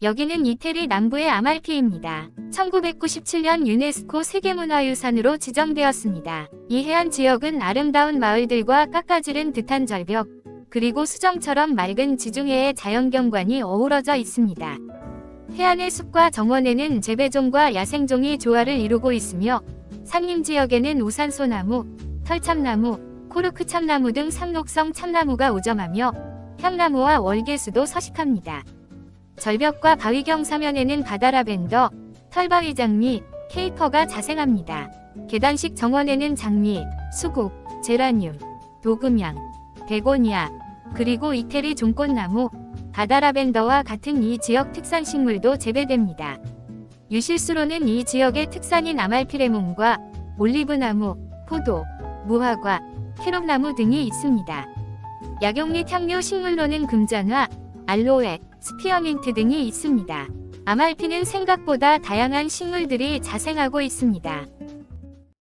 여기는 이태리 남부의 아말피입니다. 1997년 유네스코 세계문화유산으로 지정되었습니다. 이 해안 지역은 아름다운 마을들과 깎아지른 듯한 절벽, 그리고 수정처럼 맑은 지중해의 자연경관이 어우러져 있습니다. 해안의 숲과 정원에는 재배종과 야생종이 조화를 이루고 있으며 산림 지역에는 우산소나무, 털참나무, 코르크 참나무 등 상록성 참나무가 우점하며 향나무와 월계수도 서식합니다. 절벽과 바위경 사면에는 바다라벤더, 털바위 장미, 케이퍼가 자생합니다. 계단식 정원에는 장미, 수국, 제라늄, 도금향, 베고니아, 그리고 이태리 종꽃나무, 바다라벤더와 같은 이 지역 특산 식물도 재배됩니다. 유실수로는 이 지역의 특산인 아말피레몬과 올리브나무, 포도, 무화과, 캐롯나무 등이 있습니다. 약용 및 향료 식물로는 금잔화, 알로에, 스피어민트 등이 있습니다. 아말피는 생각보다 다양한 식물들이 자생하고 있습니다.